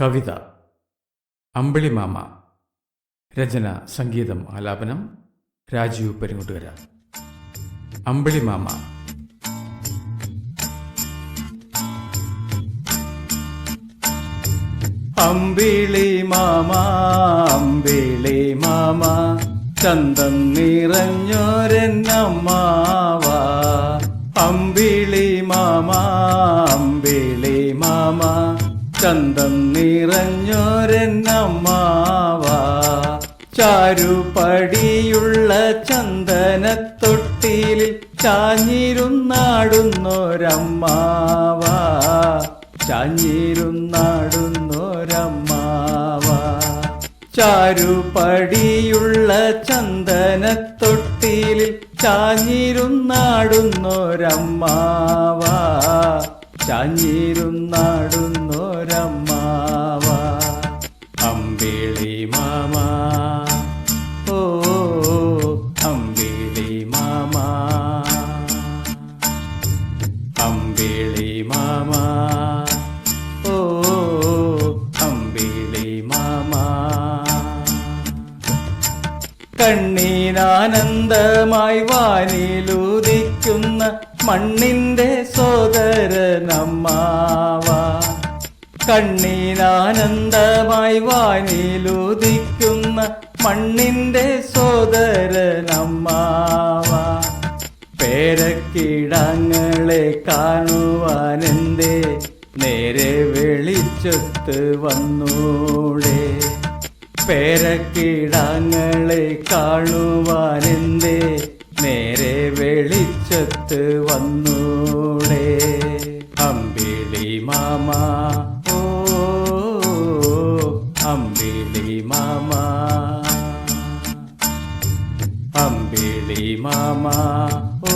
കവിത അമ്പിളിമാമ രചന സംഗീതം ആലാപനം രാജീവ് പെരുങ്ങുട്ടുകര. അമ്പിളിമാമ അമ്പിളി മാമ അമ്പിളി മാമ ചന്തം നിറഞ്ഞോരെന്നമ്മാവ. അമ്പിളി മാമ അമ്പിളി മാമ ചന്തം നിറഞ്ഞോരെന്നമ്മാവ. ചാരുപടിയുള്ള ചന്ദനത്തൊട്ടിയിൽ ചാഞ്ഞിരുന്നാടുന്നോരമ്മാവ. ചാഞ്ഞിരുന്നാടുന്നോരമ്മാവ. ചാരുപടിയുള്ള ചന്ദനത്തൊട്ടിയിൽ ചാഞ്ഞിരുന്നാടുന്നൊരമ്മാവ. ചാഞ്ഞിരുന്നാടുന്നൊരമ്മാവ. അമ്പിളി മാമ ഓ അമ്പിളി അമ്പിളി ഓ അമ്പിളി കണ്ണീനാനന്ദമായി വാനിലുദിക്കുന്ന മണ്ണിന്റെ സോദരനമ്മാവ. കണ്ണീനാനന്ദമായി വാനിലുദിക്കുന്ന മണ്ണിന്റെ സോദരനമ്മാവ. പേരക്കിടങ്ങളെ കാണുവാനെന്തേ? നേരെ വെളിച്ചത്ത് വന്നൂടെ. പേരക്കിടങ്ങളെ കാണുവാനെന്തേ? നേരെ വെളിച്ചത്ത് വന്നൂടെ. അമ്പിളി മാമ ഓ അമ്പിളി മാമ. അമ്പിളി മാമ ഓ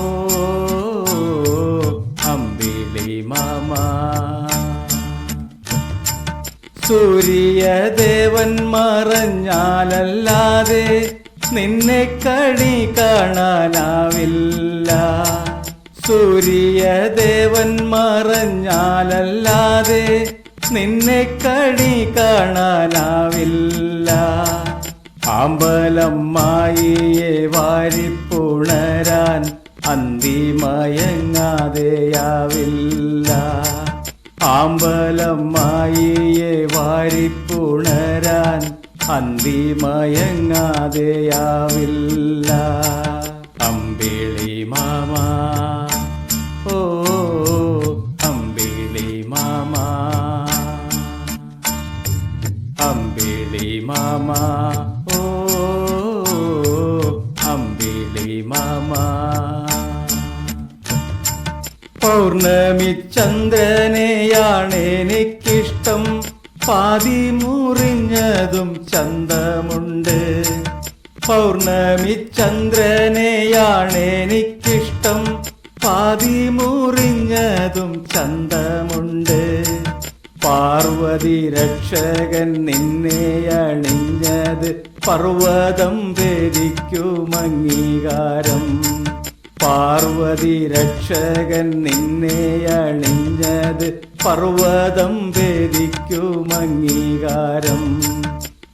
അമ്പിളി മാമ. സൂര്യദേവൻ മറഞ്ഞാലല്ലാതെ നിന്നെ കണി കാണാനാവില്ല. സൂര്യദേവൻ മറഞ്ഞാലല്ലാതെ നിന്നെ കണി കാണാനാവില്ല. അമ്പലമ്മായിയെ വാരിപ്പുണരാൻ അന്തിമയങ്ങാതെയാവില്ല. ആമ്പലമ്മായിയെ വാരിപ്പുണരാൻ അന്തിമയങ്ങാതെയാവില്ല. അമ്പിളി മാമ ഓ അമ്പിളി മാമ. അമ്പിളി മാമ ഓ അമ്പിളി പാതി മുറിഞ്ഞതും ചന്തമുണ്ട്. പൗർണമി ചന്ദ്രനെയാണ് എനിക്കിഷ്ടം. പാതി മുറിഞ്ഞതും ചന്തമുണ്ട്. പാർവതി രക്ഷകൻ നിന്നെ അണിഞ്ഞത് പർവതം ഭേദിക്കും അംഗീകാരം. പാർവതി രക്ഷകൻ നിന്നെ അണിഞ്ഞത് പർവതം വേദിക്കും അംഗീകാരം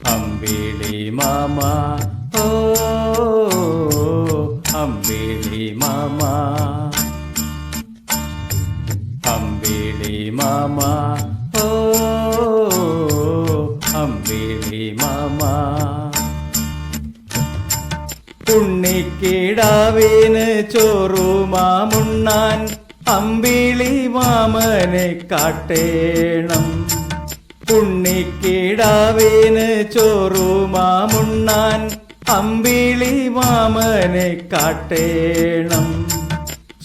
അമ്പിളി മാമ ഓ അമ്പിളി മാമ. അമ്പിളി മാമ ഓ അമ്പിളി മാമ. ഉണ്ണിക്കിടാവിന് ചോറുമാമുണ്ണാൻ അമ്പിളി മാമനെ കാട്ടേണം. ഉണ്ണിക്കിടാവിന് ചോറുമാമുണ്ണാൻ അമ്പിളി മാമനെ കാട്ടേണം.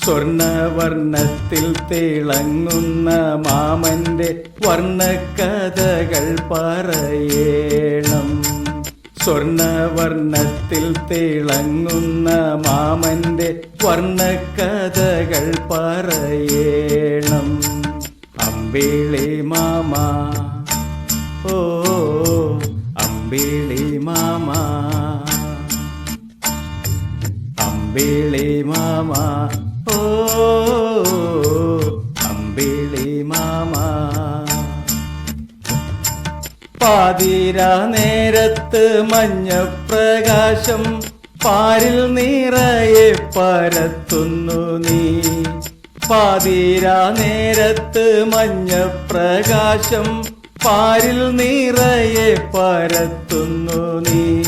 സ്വർണവർണത്തിൽ തിളങ്ങുന്ന മാമന്റെ വർണക്കഥകൾ പറയണം. സ്വർണവർണത്തിൽ തിളങ്ങുന്ന മാമന്റെ വർണക്കഥകൾ പറയേണം. അമ്പിളി മാമ ഓ അമ്പിളി മാമ. അമ്പിളി മാമ പാതിരാ നേരത്ത് മഞ്ഞപ്രകാശം പാരിൽ നിറയെ പരത്തുന്നു നീ. പാതിരാ നേരത്ത് മഞ്ഞപ്രകാശം പാരിൽ നിറയെ പരത്തുന്നു നീ.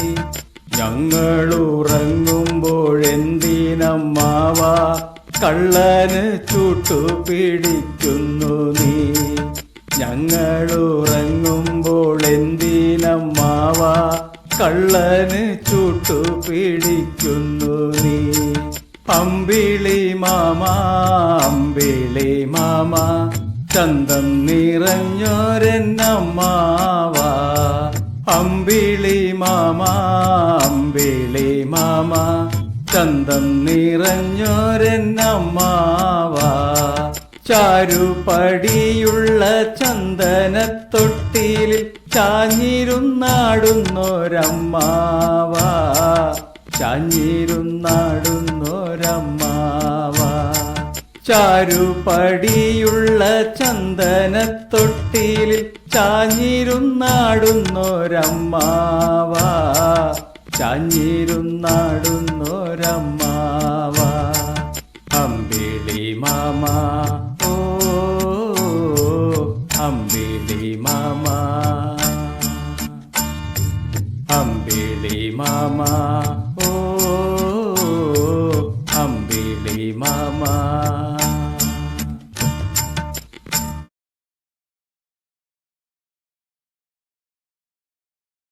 ഞങ്ങളുറങ്ങുമ്പോഴെന്തിനമ്മാവ? കള്ളന് ചൂട്ടു പിടിക്കുന്നു നീ. ഞങ്ങളുറങ്ങുമ്പോൾ എന്തിനമ്മാവ? കള്ളന് ചൂട്ടു പിടിക്കുന്നു നീ. അമ്പിളി മാമ അമ്പിളി മാമ ചന്തം നിറഞ്ഞോരെന്നമ്മാവ. അമ്പിളി മാമ അമ്പിളി മാമ ചന്തം നിറഞ്ഞോരെന്നമ്മാവ. ചാരുപടിയുള്ള ചന്ദനത്തൊട്ടിലിൽ ചാഞ്ഞിരുന്നാടുന്നൊരമ്മാവ. ചാഞ്ഞിരുന്നാടുന്നൊരമ്മാവ. ചാരുപടിയുള്ള ചന്ദനത്തൊട്ടിയിൽ ചാഞ്ഞിരുന്നാടുന്നൊരമ്മാവ. ചാഞ്ഞിരുന്നാടുന്നൊരമ്മാവ. അമ്പിളി മാമ ഓ അമ്പിളി മാമ. അമ്പിളി മാമ ഓ